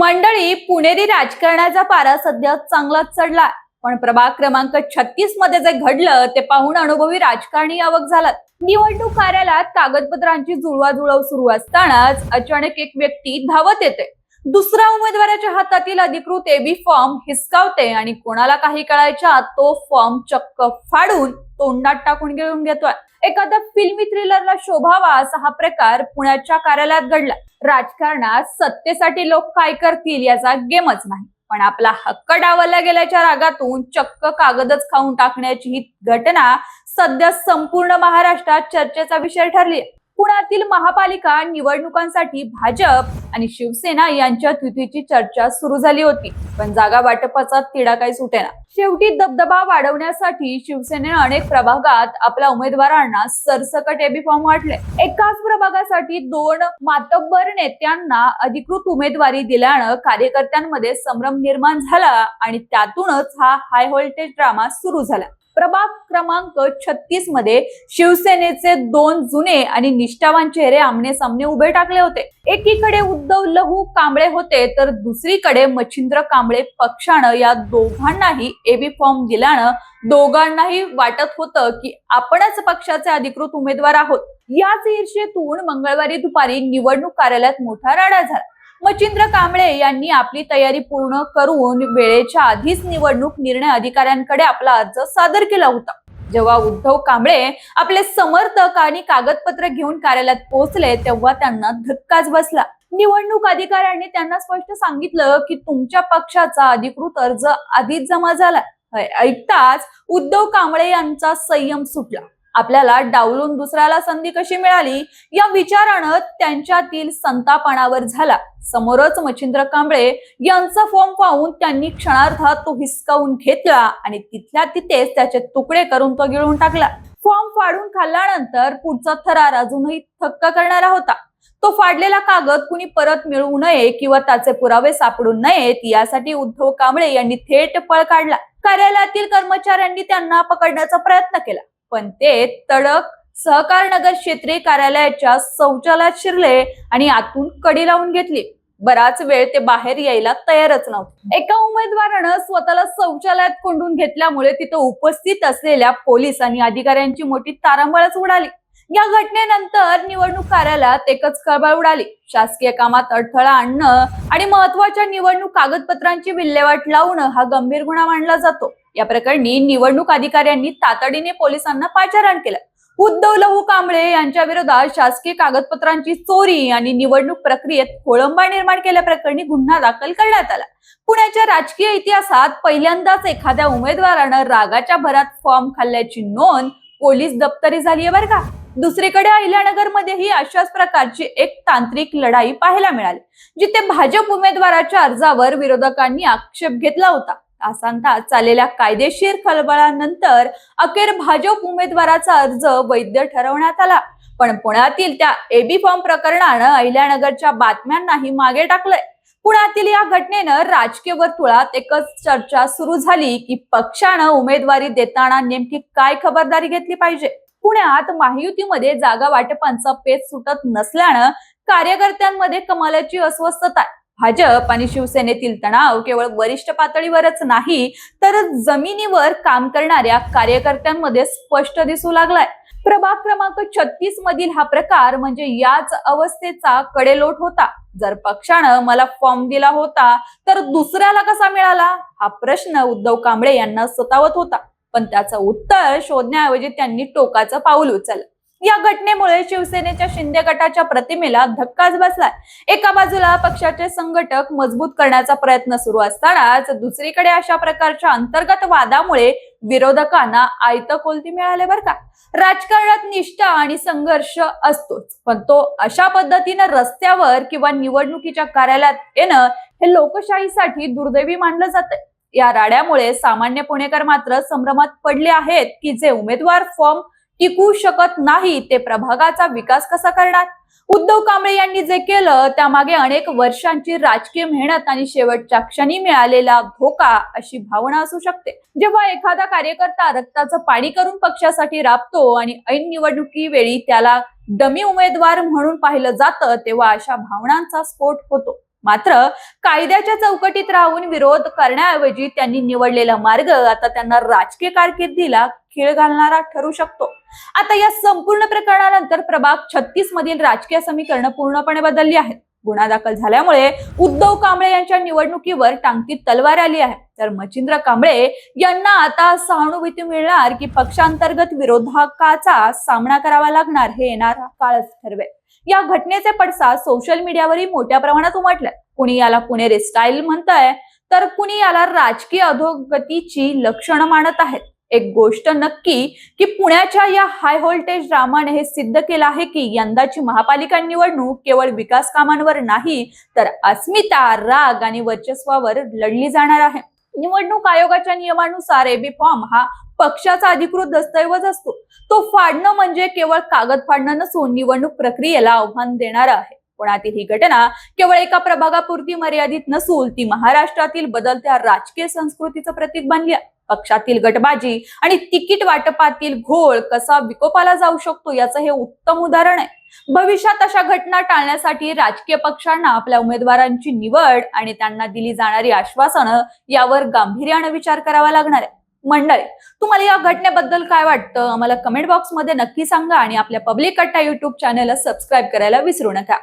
मंडळी पुणेरी राजकारणाचा पारा सध्या चांगलाच चढला पण प्रभाग क्रमांक छत्तीसमध्ये जे घडलं ते पाहून अनुभवी राजकारणी आवक झालात. निवडणूक कार्यालयात कागदपत्रांची जुळवाजुळव सुरू असतानाच अचानक एक व्यक्ती धावत येते. दुसऱ्या उमेदवाराच्या हातातील अधिकृत एबी फॉर्म हिसकावते आणि कोणाला काही कळायच्या तो फॉर्म चक्क फाडून तोंडात टाकून घेऊन घेतोय. एखाद्या फिल्मी थ्रिलरला शोभावा असा हा प्रकार पुण्याच्या कार्यालयात घडला. राजकारणात सत्तेसाठी लोक काय करतील याचा गेमच नाही. पण आपला हक्क डावलला गेल्याच्या रागातून चक्क कागदच खाऊन टाकण्याची ही घटना सध्या संपूर्ण महाराष्ट्रात चर्चेचा विषय ठरली पुण्यातील महापालिका निवडणुकांसाठी भाजप आणि शिवसेना यांच्यात युतीची चर्चा सुरू झाली होती. पण जागा वाटपाचा तिढा काही सुटेना. शेवटी दबदबा वाढवण्यासाठी शिवसेनेनं अनेक प्रभागात आपल्या उमेदवारांना सरसकट एबी फॉर्म वाटले. एकाच प्रभागासाठी दोन मातब्बर नेत्यांना अधिकृत उमेदवारी दिल्यानं कार्यकर्त्यांमध्ये संभ्रम निर्माण झाला आणि त्यातूनच हा हाय व्होल्टेज ड्रामा सुरू झाला. प्रभाग क्रमांक छत्तीसमध्ये शिवसेनेचे दोन जुने आणि निष्ठावान चेहरे आमने सामने उभे टाकले होते. एकीकडे उद्धव लहू कांबळे होते तर दुसरीकडे मच्छिंद्र कांबळे पक्षानं या दोघांनाही एबी फॉर्म दिल्यानं दोघांनाही वाटत होतं की आपणच पक्षाचे अधिकृत उमेदवार आहोत. याच ईर्षेतून मंगळवारी दुपारी निवडणूक कार्यालयात मोठा राडा झाला. मच्छिंद्र कांबळे यांनी आपली तयारी पूर्ण करून वेळेच्या आधीच निवडणूक निर्णय अधिकाऱ्यांकडे आपला अर्ज सादर केला होता. जेव्हा उद्धव कांबळे आपले समर्थक आणि कागदपत्र घेऊन कार्यालयात पोहोचले तेव्हा त्यांना धक्काच बसला. निवडणूक अधिकाऱ्यांनी त्यांना स्पष्ट सांगितलं की तुमच्या पक्षाचा अधिकृत अर्ज आधीच जमा झाला. ऐकताच उद्धव कांबळे यांचा संयम सुटला. आपल्याला डावलून दुसऱ्याला संधी कशी मिळाली? या विचारानं त्यांच्यातील संतापणावर झाला. समोरच मच्छिंद्र कांबळे यांचा फॉर्म पाहून त्यांनी क्षणार्धात तो हिसकावून घेतला आणि तिथल्या तिथेच त्याचे तुकडे करून तो गिळून टाकला. फॉर्म फाडून खाल्ल्यानंतर पुढचा थरार अजूनही थक्क करणारा होता. तो फाडलेला कागद कुणी परत मिळवू नये किंवा त्याचे पुरावे सापडू नयेत यासाठी उद्धव कांबळे यांनी थेट पळ काढला. कार्यालयातील कर्मचाऱ्यांनी त्यांना पकडण्याचा प्रयत्न केला. पण ते तडक सहकार नगर क्षेत्रीय कार्यालयाच्या शौचालयात शिरले आणि आतून कडी लावून घेतली. बराच वेळ ते बाहेर यायला तयारच नव्हते. एका उमेदवारानं स्वतःला शौचालयात कोंडून घेतल्यामुळे तिथं उपस्थित असलेल्या पोलीस आणि अधिकाऱ्यांची मोठी तारांबळच उडाली. या घटनेनंतर निवडणूक कार्यालयात एकच खळबळ उडाली. शासकीय कामात अडथळा आणणं आणि महत्त्वाच्या निवडणूक कागदपत्रांची विल्हेवाट लावणं हा गंभीर गुन्हा मानला जातो. या प्रकरणी निवडणूक अधिकाऱ्यांनी तातडीने पोलिसांना पाचारण केलं. उद्धव लहू कांबळे यांच्या विरोधात शासकीय कागदपत्रांची चोरी आणि निवडणूक प्रक्रियेत खोळंबा निर्माण केल्याप्रकरणी गुन्हा दाखल करण्यात आला. पुण्याच्या राजकीय इतिहासात पहिल्यांदाच एखाद्या उमेदवारानं रागाच्या भरात फॉर्म खाल्ल्याची नोंद पोलीस दप्तरी झाली आहे बरं का. दुसरीकडे अहिल्यानगरमध्येही अशाच प्रकारची एक तांत्रिक लढाई पाहायला मिळाली जिथे भाजप उमेदवाराच्या अर्जावर विरोधकांनी आक्षेप घेतला होता. तासांतास चाललेल्या कायदेशीर खळबळानंतर अखेर भाजप उमेदवाराचा अर्ज वैध ठरवण्यात आला. पण पुण्यातील त्या एबी फॉर्म प्रकरणानं अहिल्यानगरच्या बातम्यांनाही मागे टाकलंय. पुण्यातील या घटनेनं राजकीय वर्तुळात एकच चर्चा सुरू झाली की पक्षानं उमेदवारी देताना नेमकी काय खबरदारी घेतली पाहिजे? पुण्यात महायुतीमध्ये जागा वाटपांचा पेच सुटत नसल्यानं कार्यकर्त्यांमध्ये कमालाची अस्वस्थता आहे. भाजप आणि शिवसेनेतील तणाव केवळ वरिष्ठ पातळीवरच नाही तर जमिनीवर काम करणाऱ्या कार्यकर्त्यांमध्ये स्पष्ट दिसू लागलाय. प्रभाग क्रमांक छत्तीस मधील हा प्रकार म्हणजे याच अवस्थेचा कडेलोट होता. जर पक्षानं मला फॉर्म दिला होता तर दुसऱ्याला कसा मिळाला? हा प्रश्न उद्धव कांबळे यांना सतावत होता. पण त्याचं उत्तर शोधण्याऐवजी त्यांनी टोकाचं पाऊल उचललं. या घटनेमुळे शिवसेनेच्या शिंदे गटाच्या प्रतिमेला धक्काच बसलाय. एका बाजूला पक्षाचे संघटक मजबूत करण्याचा प्रयत्न सुरू असतानाच दुसरीकडे अशा प्रकारच्या अंतर्गत वादामुळे विरोधकांना आयत कोलती मिळाले बरं का. राजकारणात निष्ठा आणि संघर्ष असतोच पण तो अशा पद्धतीनं रस्त्यावर किंवा निवडणुकीच्या कार्यालयात येणं हे लोकशाहीसाठी दुर्दैवी मानलं जातं या राड्यामुळे सामान्य पुणेकर मात्र संभ्रमात पडले आहेत की जे उमेदवार फॉर्म टिकू शकत नाही ते प्रभागाचा विकास कसा करणार? उद्धव कांबळे यांनी जे केलं त्यामागे अनेक वर्षांची राजकीय मेहनत आणि शेवटच्या क्षणी मिळालेला धोका अशी भावना असू शकते. जेव्हा एखादा कार्यकर्ता रक्ताचं पाणी करून पक्षासाठी राबतो आणि ऐन निवडणुकी वेळी त्याला डमी उमेदवार म्हणून पाहिलं जातं तेव्हा अशा भावनांचा स्फोट होतो. मात्र कायद्याच्या चौकटीत राहून विरोध करण्याऐवजी त्यांनी निवडलेला मार्ग आता त्यांना राजकीय कारकिर्दीला खीळ घालणारा ठरू शकतो. आता या संपूर्ण प्रकरणानंतर प्रभाग छत्तीस मधील राजकीय समीकरण पूर्णपणे बदलली आहेत. गुन्हा दाखल झाल्यामुळे उद्धव कांबळे यांच्या निवडणुकीवर टांगती तलवार आली आहे. तर मच्छिंद्र कांबळे यांना आता सहानुभूती मिळणार की पक्षांतर्गत विरोधकाचा सामना करावा लागणार हे येणार काळच ठरवेल. या घटनेचे पडसाद सोशल मीडियावरही मोठ्या प्रमाणात उमटलाय कुणी याला पुणेरी स्टाईल म्हणताय तर कुणी याला राजकीय अधोगतीची लक्षणं मानत आहेत. एक गोष्ट नक्की की पुण्याच्या या हाय व्होल्टेज ड्रामाने हे सिद्ध केलं आहे की यंदाची महापालिका निवडणूक केवळ विकास कामांवर नाही तर अस्मिता राग आणि वर्चस्वावर लढली जाणार आहे. निवडणूक आयोगाच्या नियमानुसार एबी फॉर्म हा पक्षाचा अधिकृत दस्तऐवज असतो. तो फाडणं म्हणजे केवळ कागद फाडणं नसून निवडणूक प्रक्रियेला आव्हान देणार आहे. पुण्यातील ही घटना केवळ एका प्रभागापुरती मर्यादित नसून ती महाराष्ट्रातील बदलत्या राजकीय संस्कृतीचं प्रतीक बनली आहे. पक्षातील गटबाजी आणि तिकीट वाटपातील घोळ कसा विकोपाला जाऊ शकतो याचं हे उत्तम उदाहरण आहे. भविष्यात अशा घटना टाळण्यासाठी राजकीय पक्षांना आपल्या उमेदवारांची निवड आणि त्यांना दिली जाणारी आश्वासनं यावर गांभीर्यानं विचार करावा लागणार आहे. मंडळी तुम्हाला या घटनेबद्दल काय वाटतं? आम्हाला कमेंट बॉक्समध्ये नक्की सांगा आणि आपल्या पब्लिक कट्टा युट्यूब चॅनलला सबस्क्राईब करायला विसरू नका.